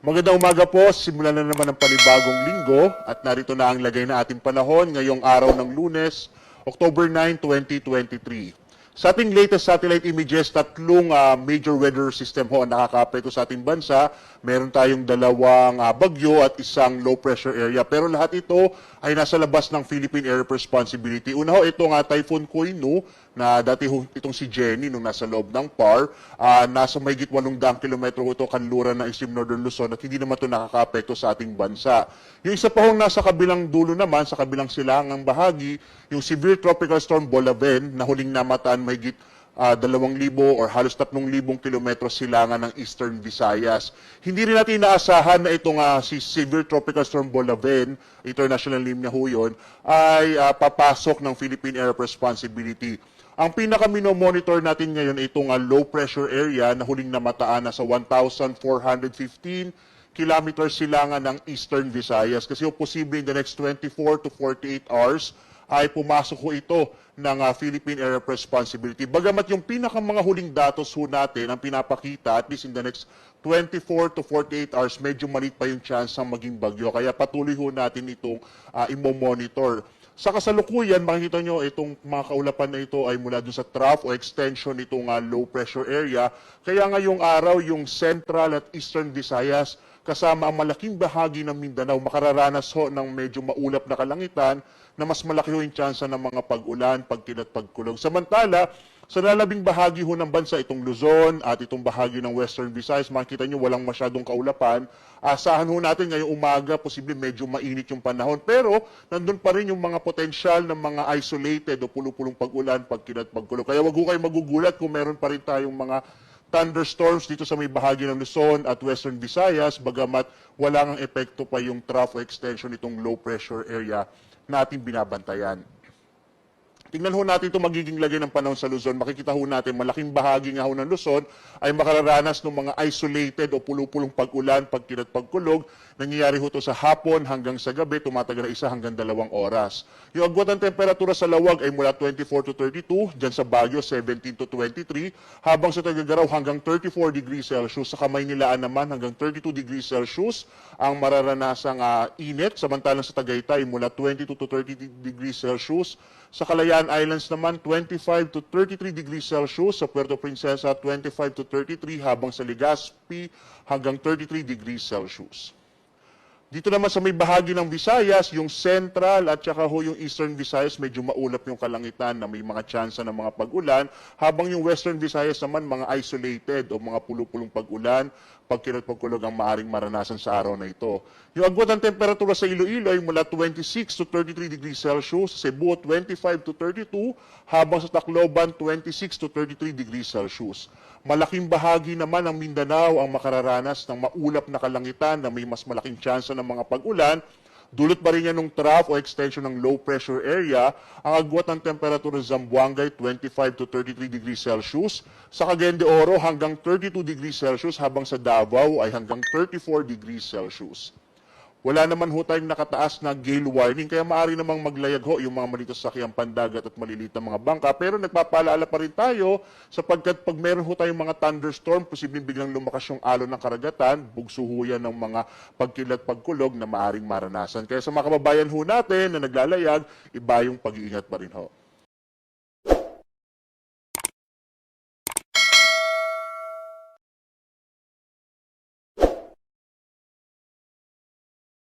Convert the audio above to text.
Magandang umaga po. Simulan na naman ang panibagong linggo at narito na ang lagay na ating panahon ngayong araw ng lunes, October 9, 2023. Sa ating latest satellite images, tatlong ah, major weather system ho ang nakakaapekto sa ating bansa. Meron tayong dalawang ah, bagyo at isang low pressure area. Pero lahat ito ay nasa labas ng Philippine of Responsibility. Una ho, itong uh, Typhoon Koinu na dati itong si Jenny nung nasa loob ng PAR. ah, nasa mahigit 800 kilometro ito kanluran ng Extreme Northern Luzon at hindi naman ito nakakaapekto sa ating bansa. Yung isa pa hong nasa kabilang dulo naman, sa kabilang silangang bahagi, yung Severe Tropical Storm Bolaven na huling namataan mahigit ah, 2,000 or halos 3,000 kilometro silangan ng Eastern Visayas. Hindi rin natin inaasahan na itong ah, si Severe Tropical Storm Bolaven, international name niya ho yun, ay ah, papasok ng Philippine Air Responsibility. Ang pinaka-monitor natin ngayon ay itong ah, low pressure area na huling namataan na sa 1,415 kilometers silangan ng Eastern Visayas. Kasi ho, posible in the next 24 to 48 hours ay pumasok ho ito ng ah, Philippine of Responsibility. Bagamat yung pinaka mga huling datos ho natin ang pinapakita, at least in the next 24 to 48 hours, medyo maliit pa yung chance ng maging bagyo. Kaya patuloy ho natin itong uh, imo-monitor. Sa kasalukuyan, makikita nyo itong mga kaulapan na ito ay mula dun sa trough o extension nitong ah, low pressure area. Kaya ngayong araw, yung Central at Eastern Visayas, kasama ang malaking bahagi ng Mindanao, makararanas ho ng medyo maulap na kalangitan na mas malaki ho yung tsansa ng mga pag-ulan, pagkilat, pagkulog. Samantala, sa lalabing bahagi ho ng bansa, itong Luzon at itong bahagi ng Western Visayas, makikita nyo walang masyadong kaulapan. Asahan ho natin ngayong umaga, posible medyo mainit yung panahon. Pero, nandun pa rin yung mga potensyal ng mga isolated o pulupulong pag-ulan, pagkilat, pagkulog. Kaya wag ho kayo magugulat kung meron pa rin tayong mga thunderstorms dito sa may bahagi ng Luzon at Western Visayas, bagamat wala ng epekto pa yung trough extension itong low pressure area natin binabantayan. Tingnan ho natin ito magiging lagay ng panahon sa Luzon. Makikita ho natin malaking bahagi nga ho ng Luzon ay makararanas ng mga isolated o pulupulong pag-ulan, pagkilat, pagkulog. Nangyayari ho ito sa hapon hanggang sa gabi, tumatagal na isa hanggang dalawang oras. Yung agwat ng temperatura sa lawag ay mula 24 to 32, dyan sa Baguio 17 to 23, habang sa Tagagaraw hanggang 34 degrees Celsius, sa Kamaynilaan naman hanggang 32 degrees Celsius ang mararanasang ah, init, samantalang sa Tagaytay mula 22 to 30 degrees Celsius, sa Kalayaan Islands naman, 25 to 33 degrees Celsius. Sa Puerto Princesa, 25 to 33. Habang sa Legazpi, hanggang 33 degrees Celsius. Dito naman sa may bahagi ng Visayas, yung Central at saka ho yung Eastern Visayas, medyo maulap yung kalangitan na may mga tsansa ng mga pag-ulan. Habang yung Western Visayas naman, mga isolated o mga pulupulong pag-ulan, pagkilat pagkulog ang maaring maranasan sa araw na ito. Yung agwat ng temperatura sa Iloilo ay mula 26 to 33 degrees Celsius, sa Cebu 25 to 32, habang sa Tacloban 26 to 33 degrees Celsius. Malaking bahagi naman ng Mindanao ang makararanas ng maulap na kalangitan na may mas malaking tsansa ng mga pag-ulan Dulot pa rin yan ng trough o extension ng low pressure area. Ang agwat ng temperatura sa Zamboangay, 25 to 33 degrees Celsius. Sa Cagayan de Oro, hanggang 32 degrees Celsius, habang sa Davao ay hanggang 34 degrees Celsius. Wala naman ho tayong nakataas na gale warning, kaya maaari namang maglayag ho yung mga malito sa sakyang pandagat at maliliit na mga bangka. Pero nagpapaalala pa rin tayo sapagkat pag meron ho tayong mga thunderstorm, posibleng biglang lumakas yung alon ng karagatan, bugso ho yan ng mga pagkilat pagkulog na maaring maranasan. Kaya sa mga kababayan ho natin na naglalayag, iba yung pag-iingat pa rin ho.